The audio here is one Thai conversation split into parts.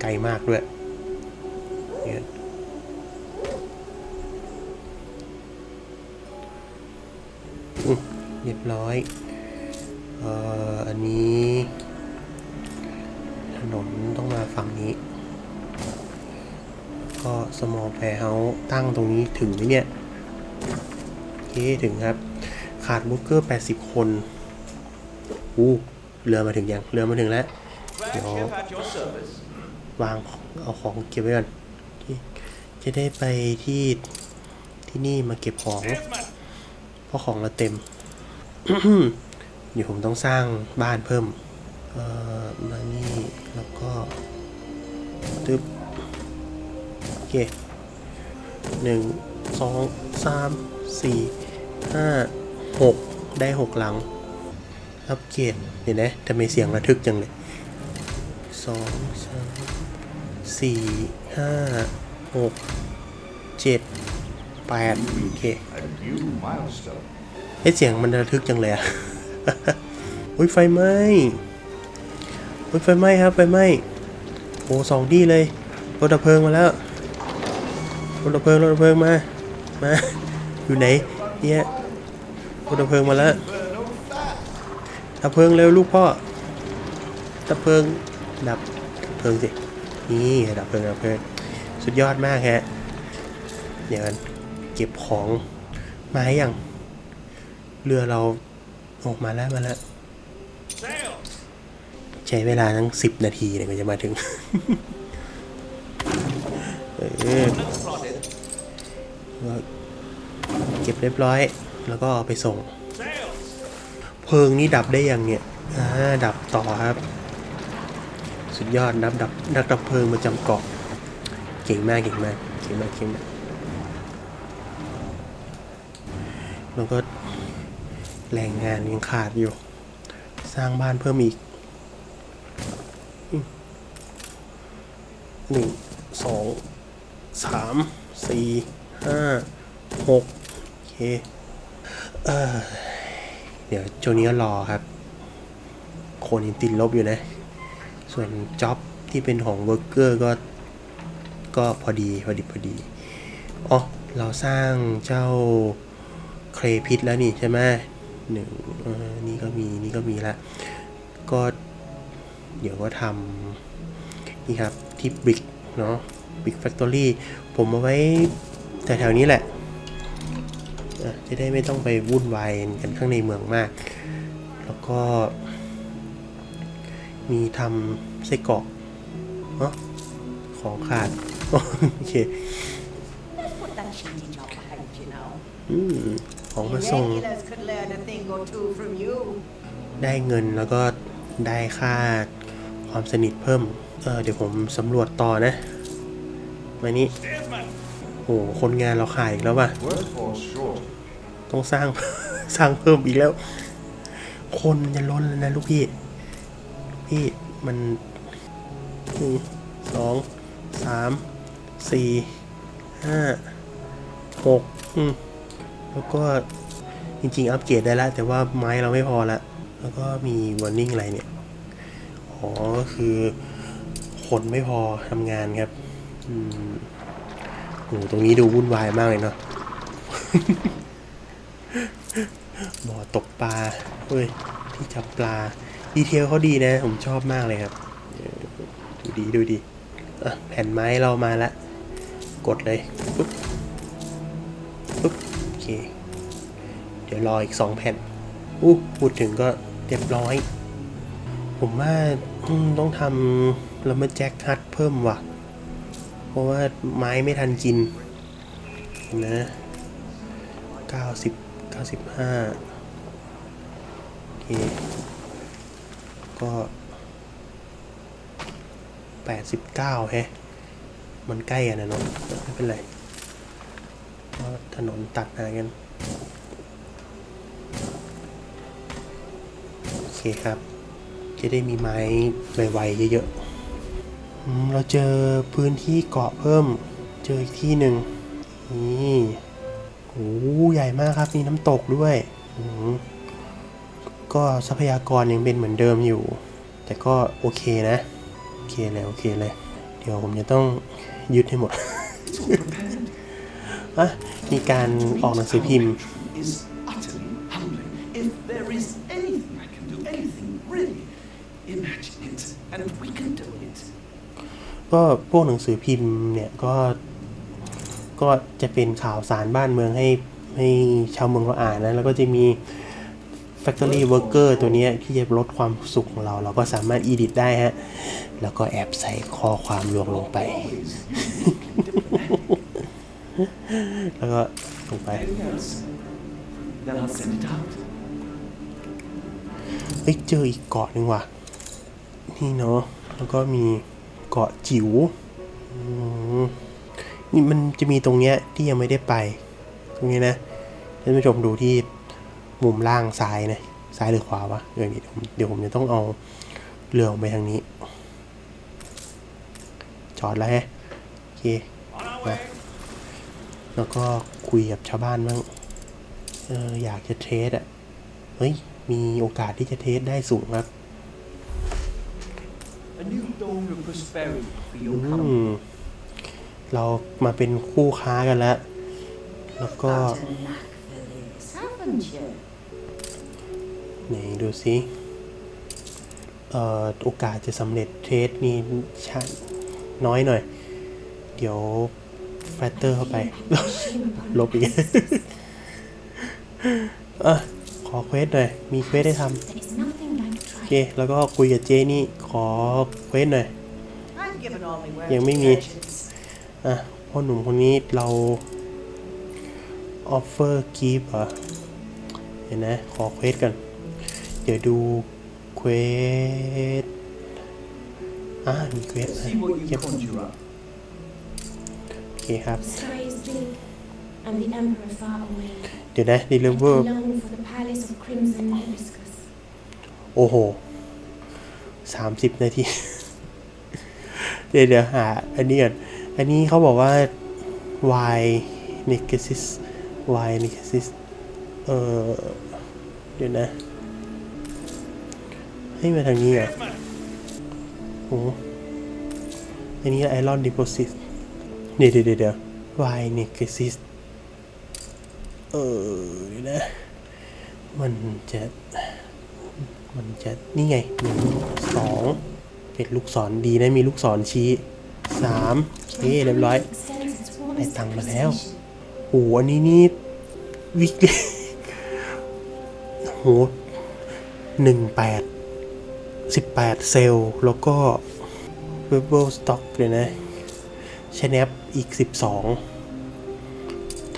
ไกลมากด้วยเนี่ยเรียบร้อยเอ่ออันนี้ ถนนต้องมาฝั่งนี้ ก็ small warehouse ตั้งตรงนี้ถึงไหมเนี่ยโอเคถึงครับ ขาดบุกเกอร์ 80 คนอู้เรือมาถึงยัง เรือมาถึงแล้วเดี๋ยว วางเอาของเก็บไว้ก่อนจะได้ไปที่ที่นี่มาเก็บของ เพราะของเราเต็ม เดี๋ยวผมต้องสร้างบ้านเพิ่ม เอ่อ มานี่แล้วก็ตึ๊บโอเคหนึ่งสองสามสี่ห้าหกได้หกหลัง อัปเกรดเห็นไหมทำไมเสียงระทึกจังเลยสองสาม สี่ห้าหกเจ็ดแปดโอเค A new milestone. เสียงมันระทึกจังเลยอะอุ้ยไฟไหม้อุ้ยไฟไหม้ครับไฟไหม้โอ้สองที่เลยรถดับเพลิงมาแล้วรถดับเพลิงรถดับเพลิงมามาอยู่ไหนเนี่ยรถดับเพลิงมาแล้วดับเพลิงเร็วลูกพ่อดับเพลิงดับดับเพลิงสิ นี่ดับเพลิงดับเพลิงสุดยอดมากฮะเดี๋ยวกันเก็บของมาให้ยังเรือเราออกมาแล้วมาแล้วใช้เวลาทั้งสิบนาทีเนี่ยกว่าจะมาถึงเก็บเรียบร้อย แล้วก็เอาไปส่ง เพลิงนี่ดับได้ยังเนี่ยดับต่อครับ สุดยอดนับดับนักดับเพลิงประจำเกาะเก่งมากเก่งมากเก่งมากเก่งมากแล้วก็แรงงานยังขาดอยู่ สร้างบ้านเพิ่มอีกหนึ่งสองสามสี่ห้าหกโอเคเออเดี๋ยวช่วงนี้รอครับคนยังติดลบอยู่นะ ส่วนจ็อบที่เป็นของเวิร์กเกอร์ก็ก็พอดีพอดีพอดีอ๋อเราสร้างเจ้าเครพิษแล้วนี่ใช่ไหมหนึ่งนี่ก็มีนี่ก็มีละก็เดี๋ยวก็ทำนี่ครับที่บริกเนาะบริกแฟคทอรี่ผมเอาไว้แถวๆนี้แหละจะได้ไม่ต้องไปวุ่นวายกันข้างในเมืองมาก แล้วก็ มีทำไส้กรอกเนาะของขาด โอเคอืมของมาส่ง ได้เงินแล้วก็ได้ค่าความสนิทเพิ่ม เออเดี๋ยวผมสำรวจต่อนะ มานี่โอ้โหคนงานเราขายอีกแล้วว่ะ ต้องสร้าง สร้างเพิ่มอีกแล้ว คนมันจะล้นแล้วนะลูกพี่ พี่มันหนึ่งสองสามสี่ห้าหกอืมแล้วก็จริงๆ อัปเกรดได้แล้วแต่ว่าไม้เราไม่พอละ แล้วก็มีวอร์นิ่งอะไรเนี่ย อ๋อ ก็คือคนไม่พอทำงานครับ อืมโหตรงนี้ดูวุ่นวายมากเลยเนาะบ่อตกปลาเฮ้ย ที่จับปลา ดีเทลเขาดีนะ ผมชอบมากเลยครับ ดูดีดูดีอะแผ่นไม้เรามาละ กดเลยปุ๊บปุ๊บโอเค เดี๋ยวรออีกสองแผ่นอู้พูดถึงก็เรียบร้อย ผมว่าต้องทำแล้วมาแจ็คฮัทเพิ่มว่ะ เพราะว่าไม้ไม่ทันกิน นะเก้าสิบเก้าสิบห้าโอเค ก็แปดสิบเก้าแฮะมันใกล้กันนะเนาะไม่เป็นไรเพราถนนตัดหากันโอเคครับ จะได้มีไม้ไวๆเยอะๆเราเจอพื้นที่เกาะเพิ่มเจออีกที่หนึ่งนี่โอ้ใหญ่มากครับมีน้ำตกด้วยอื ก็ทรัพยากรยังเป็นเหมือนเดิมอยู่ แต่ก็โอเคนะ โอเคเลยโอเคเลย เดี๋ยวผมจะต้องยึดให้หมดอะมีการออกหนังสือพิมพ์ ก็พวกหนังสือพิมพ์เนี่ยก็ ก็จะเป็นข่าวสารบ้านเมืองให้ให้ชาวเมืองเราอ่านนะ แล้วก็จะมี Factory Worker ตัวนี้ที่จะลดความสุขของเรา เราก็สามารถ edit ได้ฮะ แล้วก็แอบใส่ข้อความลวงลงไป แล้วก็ลงไปเอ้ยเจออีกเกาะหนึ่งว่ะ นี่เนาะ แล้วก็มีเกาะจิ๋วนี่มันจะมีตรงเนี้ยที่ยังไม่ได้ไป ตรงนี้นะท่านผู้ชมดูที่ มุมล่างซ้ายนะซ้ายหรือขวาวะเดี๋ยวนี้ผมเดี๋ยวผมจะต้องเอาเรือออกไปทางนี้ จอดแล้วฮะโอเค On our มา way. แล้วก็คุยกับชาวบ้านบ้างเอออยากจะเทสอะเฮ้ยมีโอกาสที่จะเทสได้สูงครับ A new dawn of prosperity for อื your company. มเรามาเป็นคู่ค้ากันแล้ว แล้วก็ ไหนดูซิเอ่อโอกาสจะสำเร็จเทสนี่ชาน้อยหน่อย เดี๋ยวแฟตเตอร์เข้าไป ลบอีกอะขอเควสหน่อย มีเควสให้ทำโอเค แล้วก็คุยกับเจนี่ ขอเควสหน่อย ยังไม่มี อะพ่อหนุ่มคนนี้เรา offer gift เหรอเห็นนะ ขอเควสกัน ดี๋ยวดูเควสอ่ามีเควสเก็บโอเคครับ เดี๋ยวนะดีลิเวอร์โอ้โหสามสิบนาที เดี๋ยวเดี๋ยวหา อันนี้ก่อน อันนี้เขาบอกว่า y n e g a s i s y n e g a s i s เออเดี๋ยวนะ ให้มาทางนี้อ Desmond, โอ้อันนี้ไอรอนดิโพซิตเดี๋ยวเดี๋ยวเดี๋ยวเดี๋ยว y negasis เออนะ มันจะ มันจะนี่ไงหนึ่งสองเป็นลูกศรดีนะมีลูกศรชี้สามโอเคเรียบร้อยได้ตังค์มาแล้วโอ้โหอันนี้นี่วิกฤตโหหนึ่งแปด สิบแปดเซลล์ แล้วก็เวเบิลสต็อกเลยนะชแนปอีกสิบสอง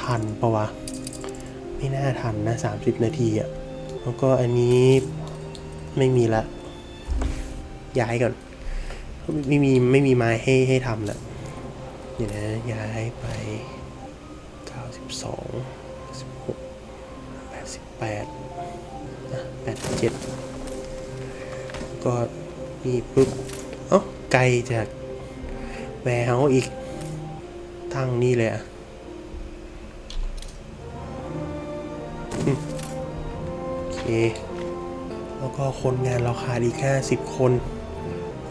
ทันปะวะ ไม่น่าทันนะสามสิบนาทีอะแล้วก็อันนี้ไม่มีละ ย้ายก่อน ไม่มีไม่มีไม้ให้ให้ทำแล้วเดี๋ยวนะย้ายไปเก้าสิบสองสิบห ก็นี่ปุ๊บเอ้าไกลจากแวร์เฮาอีกตั้งนี่เลยอะโอเค แล้วก็คนงานเราขาดอีกห้าสิบคน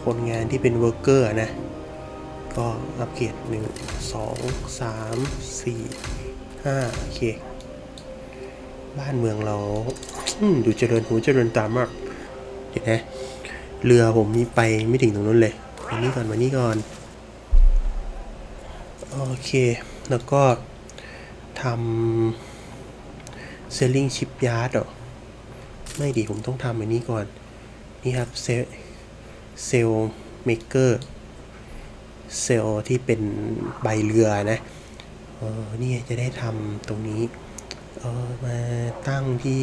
คนงานที่เป็นเวิร์กเกอร์นะ ก็อัปเกรดหนึ่งสองสามสี่ห้าโอเค บ้านเมืองเราดูเจริญหูเจริญตามาก เดี๋ยวนะ เรือผมมีไปไม่ถึงตรงนั้นเลยมานี่ก่อนมานี่ก่อน โอเค แล้วก็ทำ selling shipyard เหรอ ไม่ดีผมต้องทำอันนี้ก่อน นี่ครับเซลเซลเมเกอร์เซลที่เป็นใบเรือนะ เออนี่จะได้ทำตรงนี้ เออมาตั้งที่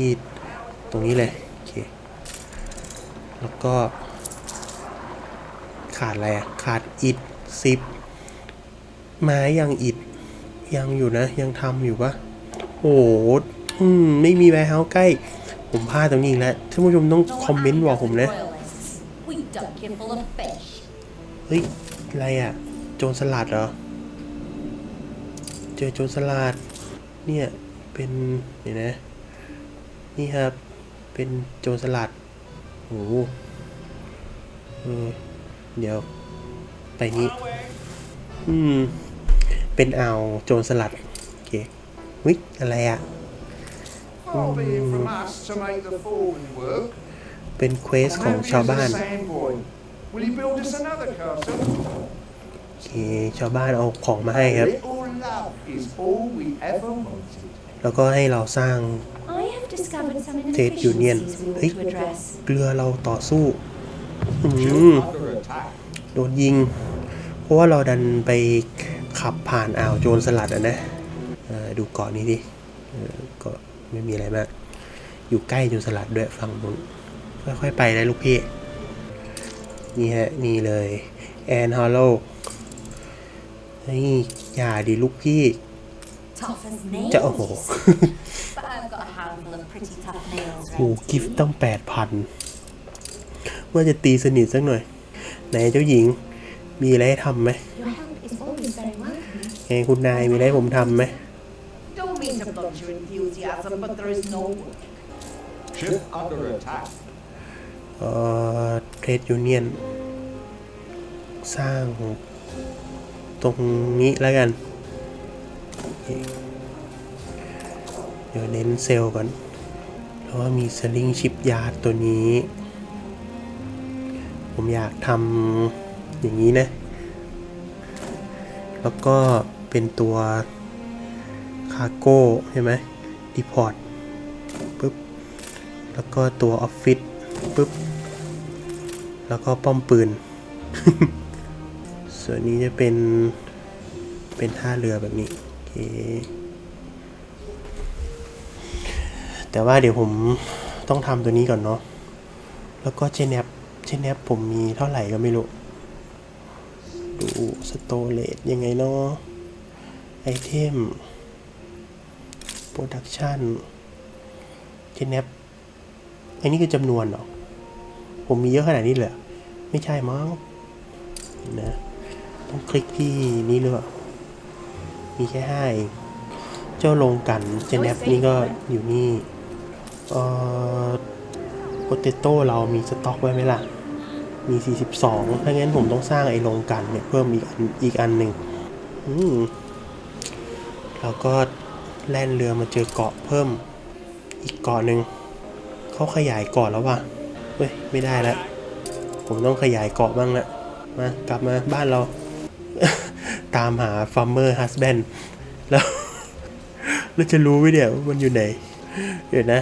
ตรงนี้เลย โอเค แล้วก็ ขาดอะไรอะขาดอิดสิบไม้ยังอิดยังอยู่นะ ยังทำอยู่ปะโอ้โหอืมไม่มีแวร์เฮาส์ใกล้ ผมพลาดตรงนี้อีกแล้วท่านผู้ชมต้อง No คอมเมนต์บอกผมนะ royalists. We dunk you full of fish. เฮ้ย อะไรอะ โจรสลัดเหรอ เจอโจรสลัด เนี่ย เป็นเดี๋ยวนะ นี่ครับ เป็นโจรสลัดโอ้โหเออ เดี๋ยว ไปนี้ อืม เป็นอ่าวโจรสลัด โอเควิอะไรอะ Far be it from us to make the falling work. เป็นเควสของชาวบ้าน Sandboy. Will you build us another castle? โอเค ชาวบ้านเอาของมาให้ครับ Little love is all we ever wanted. แล้วก็ให้เราสร้าง I have discovered some Trade union. inefficiencies we Hey. want to address. เรือเราต่อสู้ อืม Under attack. โดนยิง เพราะว่าเราดันไปขับผ่านอ่าวโจรสลัดอะนะเออดูเกาะนี้ดิเออก็ไม่มีอะไรมาก อยู่ใกล้โจรสลัดด้วยฝั่งนู้นค่อยๆไปนะลูกพี่ นี่ฮะ นี่เลยแอนฮอลโลนี่อย่าดิลูกพี่ Tough as nails. จะโอ้โห But I've got a handful of pretty tough nails. โอ้กิฟต์ตั้งแปดพัน ว่าจะตีสนิทสักหน่อย ไหนเจ้าหญิงมีอะไรให้ทำไหม Your help is always very welcome. ไงคุณนายมีอะไรให้ผมทำไหม Don't mean to blunt your enthusiasm, but there is no work. Ship under attack. เอ่อเทรดยูเนียนสร้างตรงนี้แล้วกันโอเคเดี๋ยวเน้นเซลล์ก่อน แล้วก็มีสลิงชิปยาร์ดตัวนี้ ผมอยากทำอย่างนี้นะ แล้วก็เป็นตัวคาร์โก้ใช่ไหมดีพอร์ตปุ๊บ แล้วก็ตัวออฟฟิศปุ๊บ แล้วก็ป้อมปืน ส่วนนี้จะเป็น เป็นท่าเรือแบบนี้ โอเค แต่ว่าเดี๋ยวผมต้องทำตัวนี้ก่อนเนาะ แล้วก็เจเนป เจเนปผมมีเท่าไหร่ก็ไม่รู้ ดูสโตเลตยังไงเนาะไอเทมโปรดักชันเจเนปอันนี้คือจำนวนเหรอ ผมมีเยอะขนาดนี้เลยเหรอไม่ใช่มั้งนะต้องคลิกที่นี้เลยมีแค่ห้าเองเจ้าลงกันเจเนฟนี่ก็อยู่นี่ เอ่อโปเตโต้เรามีสต็อกไว้ไหมล่ะ มี 42ถ้างั้นผมต้องสร้างไอ้ลงกันเนี่ยเพิ่มอีกอันอีกอันหนึ่งอืมแล้วก็แล่นเรือมาเจอเกาะเพิ่มอีกเกาะหนึ่งเขาขยายเกาะแล้วว่ะเฮ้ยไม่ได้แล้วผมต้องขยายเกาะบ้างละมากลับมาบ้านเรา ตามหา farmer husband แล้วแล้วจะรู้ไหมเนี่ยว่ามันอยู่ไหนเดี๋ยวนะ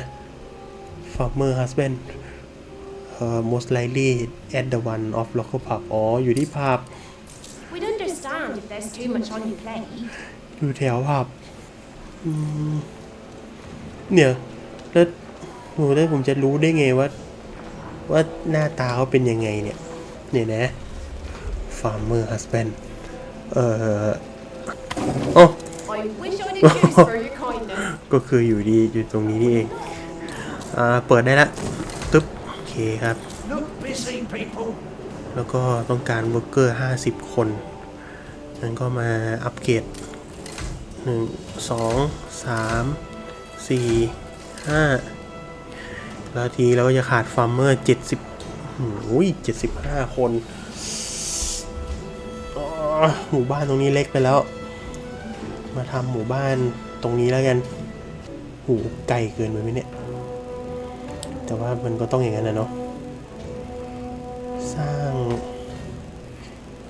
farmer husband เอ่ อ most likely at the one of local pub อ๋อ อยู่ที่ผับ We'd understand if there's too much on your plate. อยู่แถวผับอืมเนี่ยแล้วโหแล้วผมจะรู้ได้ไงว่า ว่าหน้าตาเขาเป็นยังไงเนี่ย เนี่ยนะ farmer husband เอ่อโอ้ I wish I'd accused for your kindness. ก็คืออยู่ดีอยู่ตรงนี้นี่เอง อ่า เปิดได้ละตึ๊บโอ เคครับ Look busy, people. แล้วก็ต้องการเวอร์เกอร์ 50 คนงั้นก็มาอัปเกรดหนึ่งสองสามสี่ห้าแล้วทีเราก็จะขาดฟาร์มเมอร์เจ็ดสิบอุ้ยเจ็ดสิบห้าคนอ๋อหมู่บ้านตรงนี้เล็กไปแล้ว มาทำหมู่บ้านตรงนี้แล้วกัน หูไกลเกินไปไหมเนี่ย แต่ว่ามันก็ต้องอย่างนั้นนะเนาะสร้าง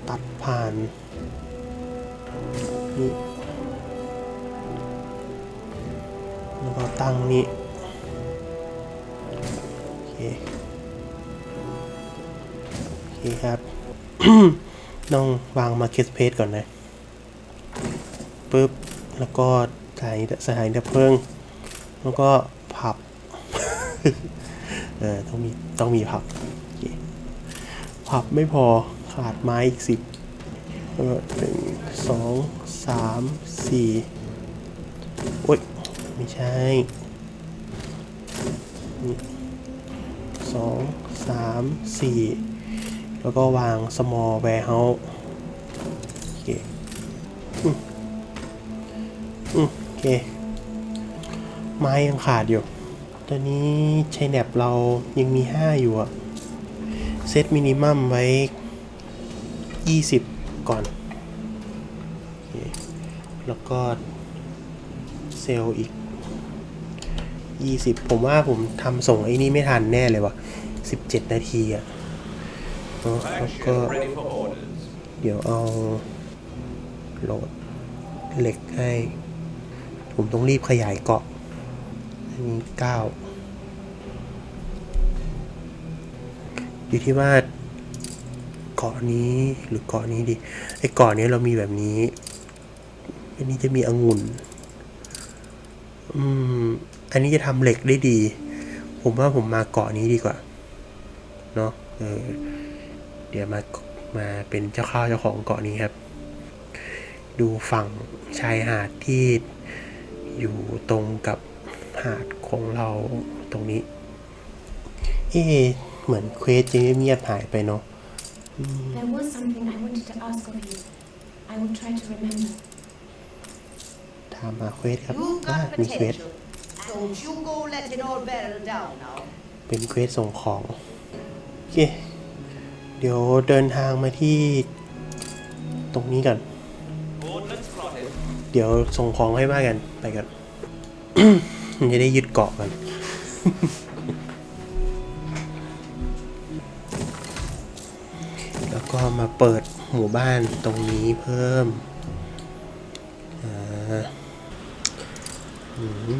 ตัดผ่านนี่แล้วก็ตั้งนี่โอเคโอเคครับ ต้องวาง Market Space ก่อนนะปึ๊บแล้วก็สถานีสานีดับเพลิง แล้วก็ผับ ออต้องมีต้องมีผับโอเคผับไม่พอขาดไม้อีกสิบเออหนึ่งสองสามสี่โอ๊ยไม่ใช่นี่สองสามสี่แล้วก็วาง small warehouse โอเคโอเค ไม้ยังขาดอยู่ ตอนนี้ใช้แนบเรายังมี 5 อยู่อะเซตมินิมัมไว้ 20 ก่อนอแล้วก็เซลอีก 20 ผมว่าผมทำส่งไอ้นี่ไม่ทันแน่เลยว่ะ17 นาทีอะแล้วก็เดี๋ยวเอาโหลดเหล็กให้ ผมต้องรีบขยายเกาะ นี้เก้าอยู่ที่ว่าเกาะนี้หรือเกาะนี้ดีไอ้เกาะนี้เรามีแบบนี้อันนี้จะมีองุ่นอืมอันนี้จะทำเหล็กได้ดี ผมว่าผมมาเกาะนี้ดีกว่าเนาะเออเดี๋ยวมามาเป็นเจ้าข้าวเจ้าของเกาะนี้ครับ ดูฝั่งชายหาดที่อยู่ตรงกับ หาดของเราตรงนี้ เอ๊ะเหมือนเควสจะเงียบๆหายไปเนาะ There was something I wanted to ask of you. I will try to remember. ถามมาเควสครับ You've อ่า got มีเควส potential. Don't you go letting all barrel down now. เป็นเควสส่งของ โอเค เดี๋ยวเดินทางมาที่ตรงนี้ก่อน Ordnance plotted. เดี๋ยวส่งของให้บ้ากันไปกัน จะได้ยึดเกาะกัน แล้วก็มาเปิดหมู่บ้านตรงนี้เพิ่ม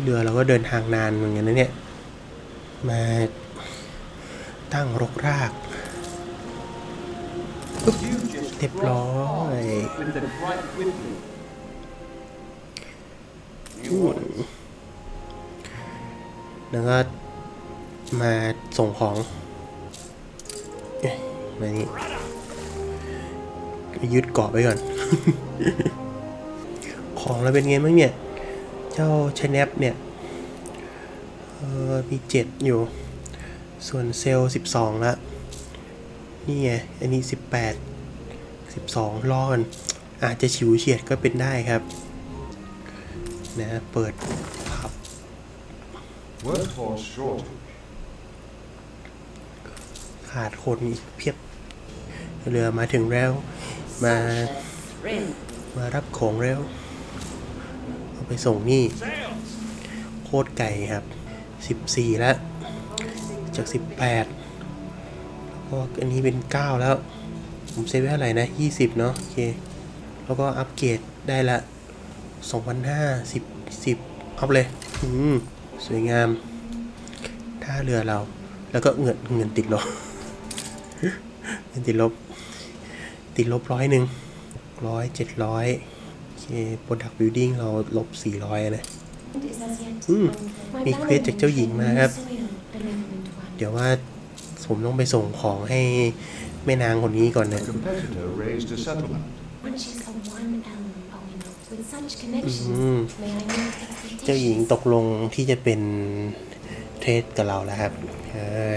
เรือเราก็เดินทางนานเหมือนกันนะเนี่ย มาตั้งรกรากเรียบร้อย แล้วก็มาส่งของมานี่ยึดเกาะไว้ก่อน ของเราเป็นไงบ้างเนี่ย เจ้าชแนปเนี่ยมีเจ็ดอยู่ ส่วนเซลล์สิบสองละ นี่ไง อันนี้สิบแปดสิบสองรอกันอาจจะฉิวเฉียดก็เป็นได้ครับ นะ เปิด Workforce shortage. ขาดคนอีกเพียบ เรือมาถึงแล้ว มา มารับของแล้ว เอาไปส่งนี่ โคตรไก่ครับ 14 แล้ว จาก 18 แล้วก็อันนี้เป็น 9 แล้ว ผมเซฟไว้เท่าไหร่นะ 20 เนาะโอเค แล้วก็อัปเกรดได้ละ 2,500 10 10 อัพเลย อืม สวยงามท่าเรือเรา แล้วก็เงินเงินติดลบเงินติดลบ ติดลบร้อยหนึ่งร้อยเจ็ดร้อยโอเค Product Building เราลบ400นะ Is as yet. Hmm. My มีเควสจากเจ้าหญิงมาครับ soil, benevolent one. เดี๋ยวว่าผมต้องไปส่งของให้แม่นางคนนี้ก่อนนะ เจ้าหญิงตกลงที่จะเป็นเทรดกับเราแล้วครับ เออ